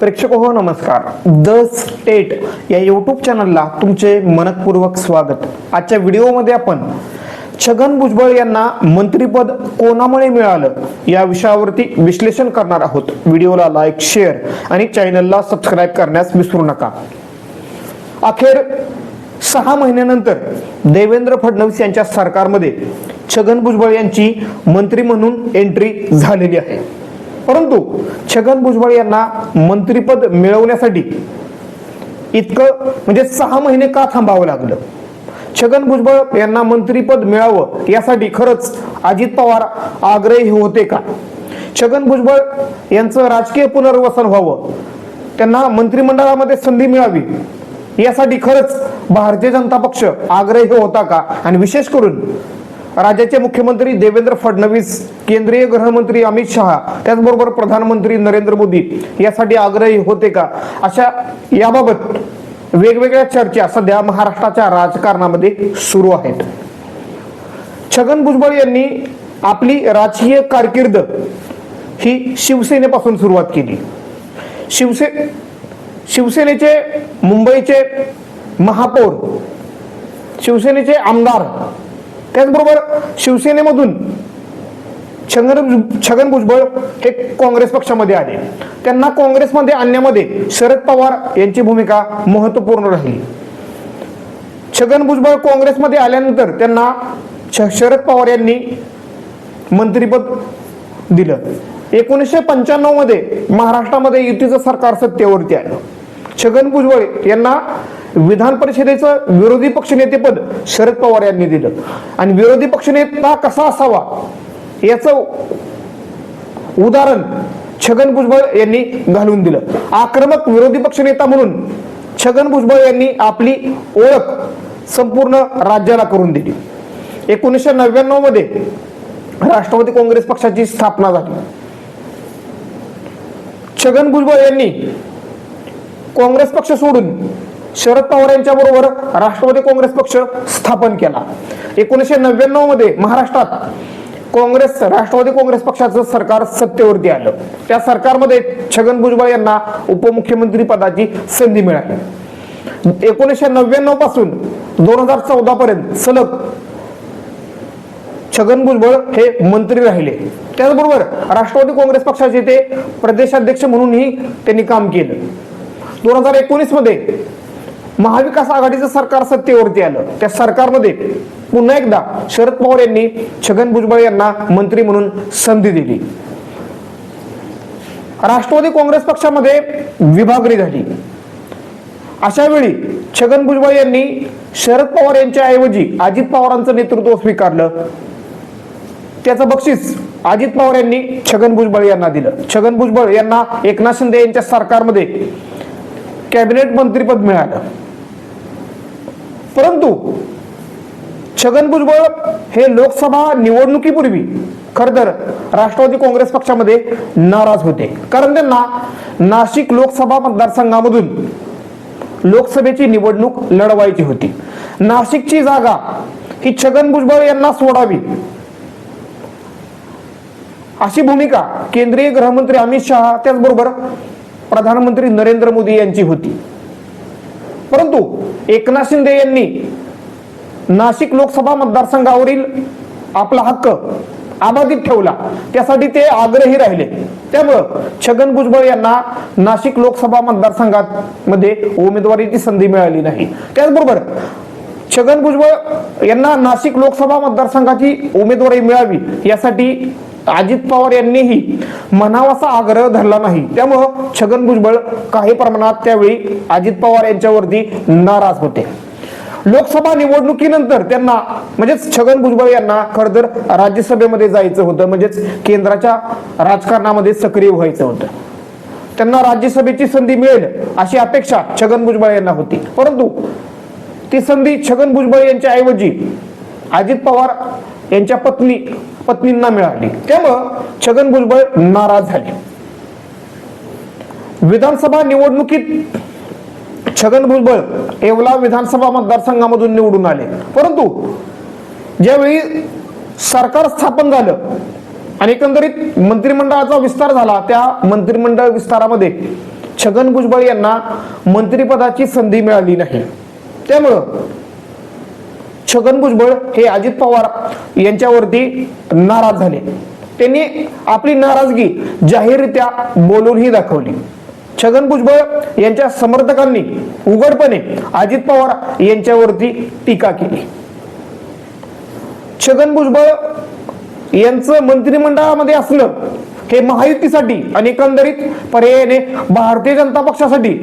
प्रेक्षक हो नमस्कार. द स्टेट या यूट्यूब चॅनलला तुमचे मनपूर्वक स्वागत. आजच्या व्हिडिओमध्ये आपण छगन भुजबळ यांना मंत्रीपद कोणामुळे मिळालं या विषयावरती विश्लेषण करणार आहोत. व्हिडिओला लाईक शेअर आणि चॅनलला सबस्क्राईब करण्यास विसरू नका. अखेर सहा महिन्यानंतर देवेंद्र फडणवीस यांच्या सरकारमध्ये छगन भुजबळ यांची मंत्री म्हणून एंट्री झालेली आहे. परंतु छगन भुजबळ यांना मंत्रीपद मिळवण्यासाठी इतकं म्हणजे सहा महिने का थांबावं लागलं? छगन भुजबळ यांना मंत्रीपद मिळावं यासाठी खरंच अजित पवार आग्रही होते का? छगन भुजबळ यांचं राजकीय पुनर्वसन व्हावं त्यांना मंत्रिमंडळामध्ये संधी मिळावी यासाठी खरंच भारतीय जनता पक्ष आग्रही होता का? आणि विशेष करून राज्याचे मुख्यमंत्री देवेंद्र फडणवीस केंद्रीय गृहमंत्री अमित शहा त्याचबरोबर प्रधानमंत्री नरेंद्र मोदी यासाठी आग्रही होते का? अशा याबाबत वेगवेगळ्या चर्चा सध्या महाराष्ट्राच्या राजकारणामध्ये सुरू आहेत. छगन भुजबळ यांनी आपली राजकीय कारकीर्द ही शिवसेनेपासून सुरुवात केली. शिवसे शिवसेनेचे मुंबईचे महापौर शिवसेनेचे आमदार त्याचबरोबर शिवसेनेमधून छगन छगन भुजबळ हे काँग्रेस पक्षामध्ये आले. त्यांना काँग्रेसमध्ये आणण्यामध्ये शरद पवार यांची भूमिका महत्त्वपूर्ण राहिली. छगन भुजबळ काँग्रेसमध्ये आल्यानंतर त्यांना शरद पवार यांनी मंत्रीपद दिलं. एकोणीसशे पंच्याण्णवमध्ये महाराष्ट्रामध्ये युतीचं सरकार सत्तेवरती आलं. छगन भुजबळ यांना विधान परिषदेचं विरोधी पक्षनेतेपद शरद पवार यांनी दिलं. आणि विरोधी पक्षनेता कसा असावा याचं उदाहरण छगन भुजबळ यांनी घालून दिलं. आक्रमक विरोधी पक्षनेता म्हणून छगन भुजबळ यांनी आपली ओळख संपूर्ण राज्याला करून दिली. एकोणीसशे नव्याण्णवमध्ये राष्ट्रवादी काँग्रेस पक्षाची स्थापना झाली. छगन भुजबळ यांनी काँग्रेस पक्ष सोडून शरद पवार यांच्या बरोबर राष्ट्रवादी काँग्रेस पक्ष स्थापन केला. एकोणीसशे नव्याण्णवमध्ये महाराष्ट्रात काँग्रेस राष्ट्रवादी काँग्रेस पक्षाचं सरकार सत्तेवरती आलं. त्या सरकारमध्ये छगन भुजबळ यांना उपमुख्यमंत्री पदाची संधी मिळाली. एकोणीसशे नव्याण्णवपासून दोन हजार चौदा पर्यंत सलग छगन भुजबळ हे मंत्री राहिले. त्याचबरोबर राष्ट्रवादी काँग्रेस पक्षाचे ते प्रदेशाध्यक्ष म्हणूनही त्यांनी काम केलं. दोन हजार एकोणीसमध्ये महाविकास आघाडीचं सरकार सत्तेवरती आलं. त्या सरकारमध्ये पुन्हा एकदा शरद पवार यांनी छगन भुजबळ यांना मंत्री म्हणून संधी दिली. राष्ट्रवादी काँग्रेस पक्षामध्ये विभागणी झाली. अशा वेळी छगन भुजबळ यांनी शरद पवार यांच्या ऐवजी अजित पवारांचं नेतृत्व स्वीकारलं. त्याचं बक्षीस अजित पवार यांनी छगन भुजबळ यांना दिलं. छगन भुजबळ यांना एकनाथ शिंदे यांच्या सरकारमध्ये कॅबिनेट मंत्रीपद मिळालं. परंतु छगन भुजबळ हे लोकसभा निवडणुकीपूर्वी खर तर राष्ट्रवादी काँग्रेस पक्षामध्ये नाराज होते. कारण त्यांना नाशिक लोकसभा मतदारसंघामधून लोकसभेची निवडणूक लढवायची होती. नाशिकची जागा ही छगन भुजबळ यांना सोडावी अशी भूमिका केंद्रीय गृहमंत्री अमित शहा त्याचबरोबर प्रधानमंत्री नरेंद्र मोदी यांची होती. परंतु एकनाथ शिंदे यांनी नाशिक लोकसभा मतदारसंघावरील आपला हक्क अबाधित ठेवला. त्यासाठी ते आग्रही राहिले. त्यामुळं छगन भुजबळ यांना नाशिक लोकसभा मतदारसंघात मध्ये उमेदवारीची संधी मिळाली नाही. त्याचबरोबर छगन भुजबळ यांना नाशिक लोकसभा मतदारसंघाची उमेदवारी मिळावी यासाठी अजित पवार यांनीही म्हणावासा आग्रह धरला नाही. त्यामुळं छगन भुजबळ काही प्रमाणात त्यावेळी अजित पवार यांच्यावरती नाराज होते. लोकसभा निवडणुकीनंतर त्यांना म्हणजेच छगन भुजबळ यांना खरं तर राज्यसभेमध्ये जायचं होतं. म्हणजेच केंद्राच्या राजकारणामध्ये सक्रिय व्हायचं होतं. त्यांना राज्यसभेची संधी मिळेल अशी अपेक्षा छगन भुजबळ यांना होती. परंतु ती संधी छगन भुजबळ यांच्या ऐवजी अजित पवार यांच्या पत्नी पत्नींना मिळाली. त्यामुळं छगन भुजबळ नाराज झाले. विधानसभा निवडणुकीत छगन भुजबळ येवला विधानसभा मतदारसंघामधून निवडून आले. परंतु ज्यावेळी सरकार स्थापन झालं आणि एकंदरीत मंत्रिमंडळाचा विस्तार झाला त्या मंत्रिमंडळ विस्तारामध्ये छगन भुजबळ यांना मंत्रिपदाची संधी मिळाली नाही. त्यामुळं छगन भुजबळ हे अजित पवार यांच्यावरती नाराज झाले. त्यांनी आपली नाराजगी जाहीररित्या बोलूनही दाखवली. छगन भुजबळ यांच्या समर्थकांनी उघडपणे अजित पवार यांच्यावरती टीका केली. छगन भुजबळ यांचं मंत्रिमंडळामध्ये असलं हे महायुतीसाठी आणि एकंदरीत पर्यायाने भारतीय जनता पक्षासाठी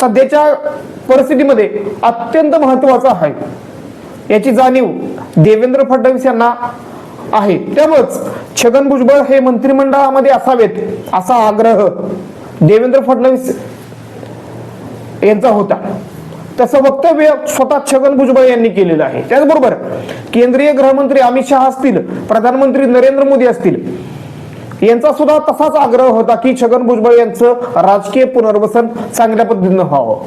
सध्याच्या परिस्थितीमध्ये अत्यंत महत्वाचं आहे. याची जाणीव देवेंद्र फडणवीस यांना आहे. त्यामुळेच छगन भुजबळ हे मंत्रिमंडळामध्ये असावेत असा आग्रह देवेंद्र फडणवीस यांचा होता. तसं वक्तव्य स्वतः छगन भुजबळ यांनी केलेलं आहे. त्याचबरोबर केंद्रीय गृहमंत्री अमित शहा असतील प्रधानमंत्री नरेंद्र मोदी असतील यांचा सुद्धा तसाच आग्रह होता की छगन भुजबळ यांचं राजकीय पुनर्वसन चांगल्या पद्धतीनं व्हावं.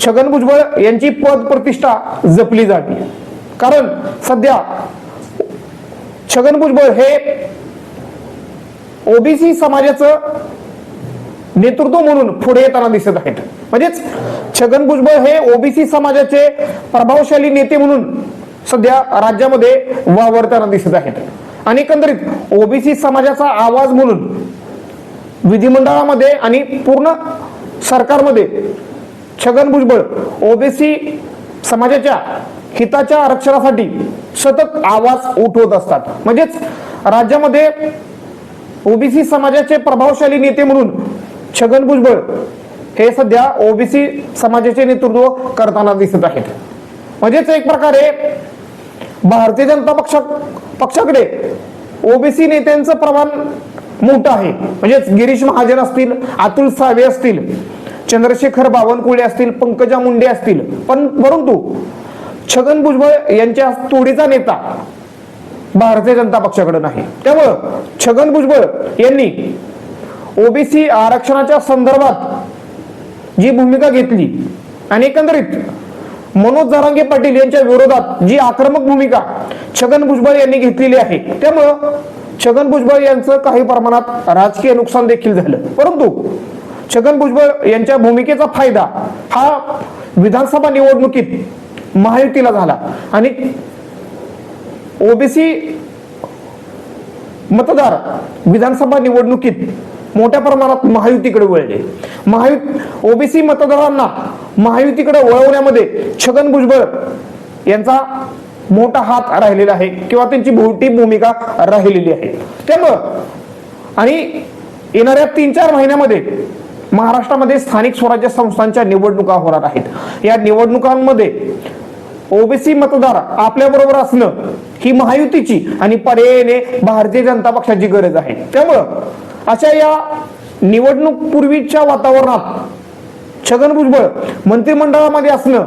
छगन भुजबळ यांची पद प्रतिष्ठा जपली जाते. कारण सध्या छगन भुजबळ हे ओबीसी समाजाचं नेतृत्व म्हणून पुढे येताना दिसत आहेत. म्हणजेच छगन भुजबळ हे ओबीसी समाजाचे प्रभावशाली नेते म्हणून सध्या राज्यामध्ये वावरताना दिसत आहेत. आणि एकंदरीत ओबीसी समाजाचा आवाज म्हणून विधिमंडळामध्ये आणि पूर्ण सरकारमध्ये छगन भुजबळ ओबीसी समाजाच्या हिताच्या आरक्षणासाठी सतत आवाज उठवत असतात. म्हणजेच राज्यामध्ये ओबीसी समाजाचे प्रभावशाली नेते म्हणून छगन भुजबळ हे सध्या ओबीसी समाजाचे नेतृत्व करताना दिसत आहेत. म्हणजेच एक प्रकारे भारतीय जनता पक्षा पक्षाकडे ओबीसी नेत्यांचं प्रमाण मोठं आहे. म्हणजेच गिरीश महाजन असतील अतुल सावे असतील चंद्रशेखर बावनकुळे असतील पंकजा मुंडे असतील पण परंतु छगन भुजबळ यांच्या तोडीचा नेता भारतीय जनता पक्षाकडे नाही. त्यामुळं छगन भुजबळ यांनी ओबीसी आरक्षणाच्या संदर्भात जी भूमिका घेतली आणि एकंदरीत मनोज जरांगे पाटील यांच्या विरोधात जी आक्रमक भूमिका छगन भुजबळ यांनी घेतलेली आहे त्यामुळं छगन भुजबळ यांचं काही प्रमाणात राजकीय नुकसान देखील झालं. परंतु छगन भुजबळ यांच्या भूमिकेचा फायदा हा विधानसभा निवडणुकीत महायुतीला झाला. आणि ओबीसी मतदार विधानसभा निवडणुकीत मोठ्या प्रमाणात महायुतीकडे वळले. महायु ओबीसी मतदारांना महायुतीकडे वळवण्यामध्ये छगन भुजबळ यांचा मोठा हात राहिलेला आहे किंवा त्यांची मोठी भूमिका राहिलेली आहे. त्यामुळं आणि येणाऱ्या तीन चार महिन्यामध्ये महाराष्ट्रामध्ये स्थानिक स्वराज्य संस्थांच्या निवडणुका होणार आहेत. या निवडणुकांमध्ये ओबीसी मतदार आपल्या बरोबर असणं ही महायुतीची आणि पर्यायाने भारतीय जनता पक्षाची गरज आहे. त्यामुळं अशा या निवडणूक पूर्वीच्या वातावरणात छगन भुजबळ मंत्रिमंडळामध्ये असणं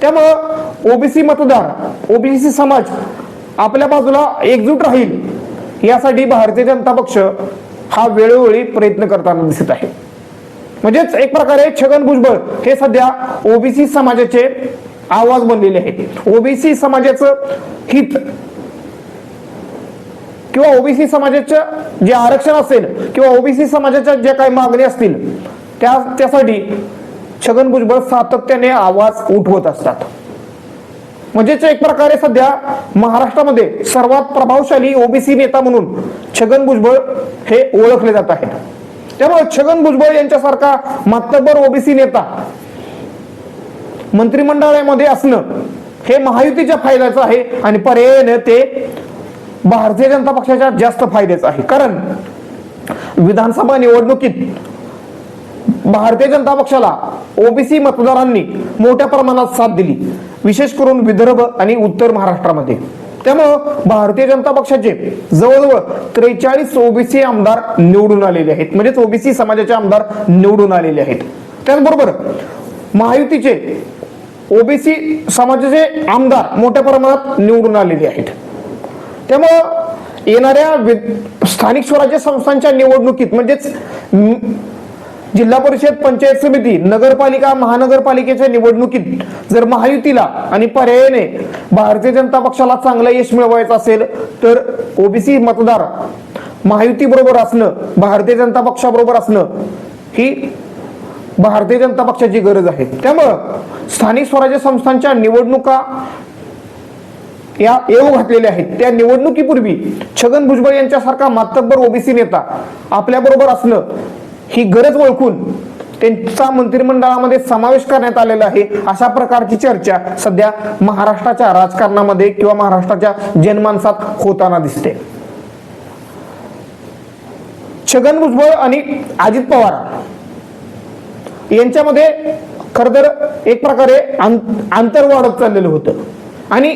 त्यामुळं ओबीसी मतदार ओबीसी समाज आपल्या बाजूला एकजूट राहील यासाठी भारतीय जनता पक्ष हा वेळोवेळी प्रयत्न करताना दिसत आहे. म्हणजेच एक प्रकारे छगन भुजबळ हे सध्या ओबीसी समाजाचे आवाज बनलेले आहेत. ओबीसी समाजाचं हित किंवा ओबीसी समाजाचं जे आरक्षण असेल किंवा ओबीसी समाजाच्या ज्या काही मागणी असतील त्या त्यासाठी छगन भुजबळ सातत्याने आवाज उठवत असतात. म्हणजेच एक प्रकारे सध्या महाराष्ट्रामध्ये सर्वात प्रभावशाली ओबीसी नेता म्हणून छगन भुजबळ हे ओळखले जात आहेत. त्यामुळे छगन भुजबळ यांच्यासारखा मातबर ओबीसी नेता मंत्रिमंडळामध्ये असणं हे महायुतीच्या फायद्याचं आहे आणि पर्यायाने ते भारतीय जनता पक्षाच्या जास्त फायद्याचं आहे. कारण विधानसभा निवडणुकीत भारतीय जनता पक्षाला ओबीसी मतदारांनी मोठ्या प्रमाणात साथ दिली. विशेष करून विदर्भ आणि उत्तर महाराष्ट्रामध्ये. त्यामुळं भारतीय जनता पक्षाचे जवळजवळ त्रेचाळीस ओबीसी आमदार निवडून आलेले आहेत. म्हणजेच ओबीसी समाजाचे आमदार निवडून आलेले आहेत. त्याचबरोबर महायुतीचे ओबीसी समाजाचे आमदार मोठ्या प्रमाणात निवडून आलेले आहेत. त्यामुळं येणाऱ्या स्थानिक स्वराज्य संस्थांच्या निवडणुकीत म्हणजेच जिल्हा परिषद पंचायत समिती नगरपालिका महानगरपालिकेच्या निवडणुकीत जर महायुतीला आणि पर्यायाने भारतीय जनता पक्षाला चांगलं यश मिळवायचं असेल तर ओबीसी मतदार महायुती बरोबर असणं भारतीय जनता पक्षाबरोबर असणं ही भारतीय जनता पक्षाची गरज आहे. त्यामुळं स्थानिक स्वराज्य संस्थांच्या निवडणुका या येऊ घातलेल्या आहेत. त्या निवडणुकीपूर्वी छगन भुजबळ यांच्यासारखा मातब्बर ओबीसी नेता आपल्याबरोबर असणं ही गरज ओळखून त्यांचा मंत्रिमंडळामध्ये समावेश करण्यात आलेला आहे. अशा प्रकारची चर्चा सध्या महाराष्ट्राच्या राजकारणामध्ये किंवा महाराष्ट्राच्या जनमानसात होताना दिसते. छगन भुजबळ आणि अजित पवार यांच्यामध्ये खर तर एक प्रकारे आं- अंतर वाढत चाललेलं होतं. आणि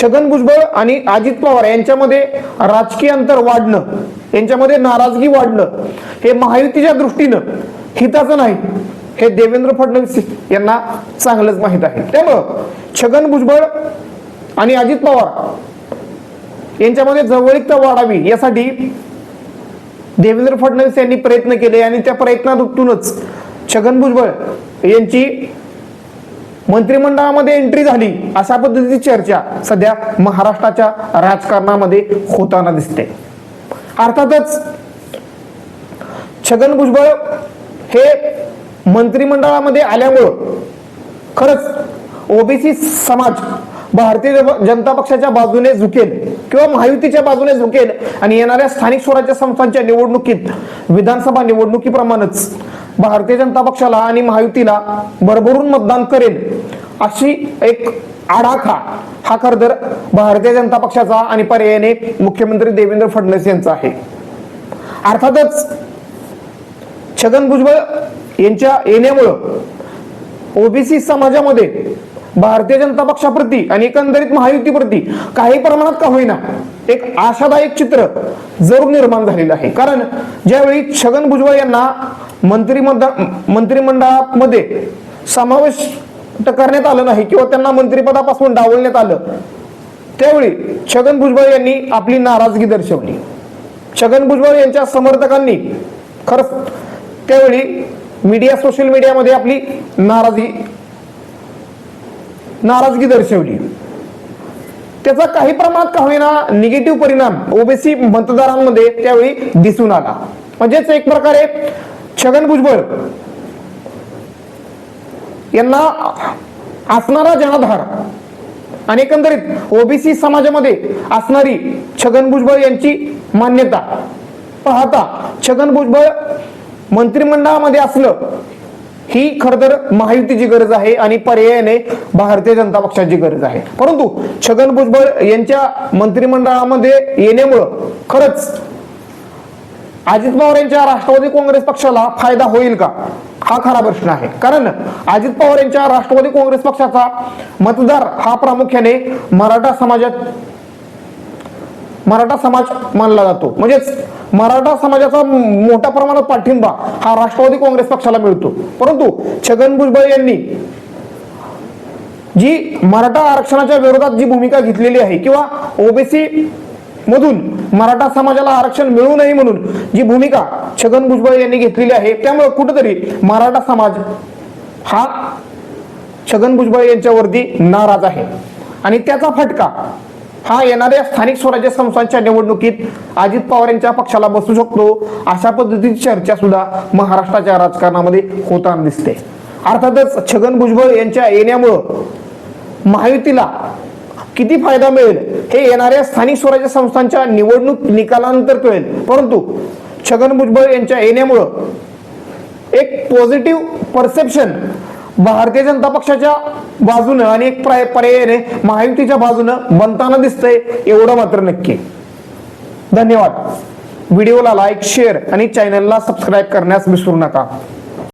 छगन भुजबळ आणि अजित पवार यांच्यामध्ये राजकीय अंतर वाढणं यांच्यामध्ये नाराजगी वाढणं हे महायुतीच्या दृष्टीनं हिताचं नाही. हे देवेंद्र फडणवीस यांना चांगलंच माहीत आहे. त्यामुळं छगन भुजबळ आणि अजित पवार यांच्यामध्ये जवळीकता वाढावी यासाठी देवेंद्र फडणवीस यांनी प्रयत्न केले आणि त्या प्रयत्नातूनच छगन भुजबळ यांची मंत्रिमंडळामध्ये एंट्री झाली अशा पद्धतीची चर्चा सध्या महाराष्ट्राच्या राजकारणामध्ये होताना दिसते. अर्थातच छगन भुजबळ हे मंत्रिमंडळामध्ये आल्यामुळं खरंच ओबीसी समाज भारतीय जनता पक्षाच्या बाजूने झुकेल किंवा महायुतीच्या बाजूने झुकेल आणि येणाऱ्या स्थानिक स्वराज्य संस्थांच्या निवडणुकीत विधानसभा निवडणुकीप्रमाणेच भारतीय जनता पक्षाला आणि महायुतीला भरभरून मतदान करेल अशी एक आडाखा हा खर तर भारतीय जनता पक्षाचा आणि पर्यायाने मुख्यमंत्री देवेंद्र फडणवीस यांचा आहे. अर्थातच छगन भुजबळ यांच्या येण्यामुळं ओबीसी समाजामध्ये भारतीय जनता पक्षाप्रती आणि एकंदरीत महायुतीप्रती काही प्रमाणात का होईना एक आशादायक चित्र जरूर निर्माण झालेलं आहे. कारण ज्यावेळी छगन भुजबळ यांना मंत्रिमंडळ मंत्रिमंडळामध्ये समावेश करण्यात आलं नाही किंवा त्यांना मंत्रिपदापासून डावलण्यात आलं. त्यावेळी छगन भुजबळ यांनी आपली नाराजगी दर्शवली. छगन भुजबळ यांच्या समर्थकांनी खरंच त्यावेळी मीडिया सोशल मीडियामध्ये आपली नाराजगी नाराजगी दर्शवली. त्याचा काही प्रमाणात का होईना निगेटिव्ह परिणाम ओबीसी मतदारांमध्ये त्यावेळी दिसून आला. म्हणजेच एक प्रकारे छगन भुजबळ यांना असणारा जनाधार आणि एकंदरीत ओबीसी समाजामध्ये असणारी छगन भुजबळ यांची मान्यता पाहता छगन भुजबळ मंत्रिमंडळामध्ये असलं ही खर तर महायुतीची गरज आहे आणि पर्यायाने भारतीय जनता पक्षाची गरज आहे. परंतु छगन भुजबळ यांच्या मंत्रिमंडळामध्ये येण्यामुळं खरंच अजित पवार यांच्या राष्ट्रवादी काँग्रेस पक्षाला फायदा होईल का? हा खरा प्रश्न आहे. कारण अजित पवार यांच्या राष्ट्रवादी काँग्रेस पक्षाचा मतदार हा प्रामुख्याने मराठा समाजात मराठा समाज मानला जातो. म्हणजेच मराठा समाजाचा मोठ्या प्रमाणात पाठिंबा हा राष्ट्रवादी काँग्रेस पक्षाला मिळतो. परंतु छगन भुजबळ यांनी जी मराठा आरक्षणाच्या विरोधात जी भूमिका घेतलेली आहे किंवा ओबीसी मधून मराठा समाजाला आरक्षण मिळू नये म्हणून जी भूमिका छगन भुजबळ यांनी घेतलेली आहे त्यामुळे कुठेतरी मराठा समाज हा छगन भुजबळ यांच्यावरती नाराज आहे. आणि त्याचा फटका हा येणाऱ्या स्थानिक स्वराज्य संस्थांच्या निवडणुकीत अजित पवार यांच्या पक्षाला बसू शकतो. अशा पद्धतीची चर्चा सुद्धा महाराष्ट्राच्या राजकारणामध्ये होताना दिसते. अर्थातच छगन भुजबळ यांच्या येण्यामुळं महायुतीला किती फायदा मिळेल? हे येणाऱ्या स्थानिक स्वराज्य संस्थांच्या निवडणूक निकालानंतर कळेल. परंतु छगन भुजबळ यांच्या येण्यामुळं एक पॉझिटिव्ह परसेप्शन भारतीय जनता पक्षाच्या बाजूनं आणि एक पर्यायाने महायुतीच्या बाजूनं बनताना दिसतंय एवढं मात्र नक्की. धन्यवाद. व्हिडिओला लाईक शेअर आणि चॅनलला सबस्क्राईब करण्यास विसरू नका.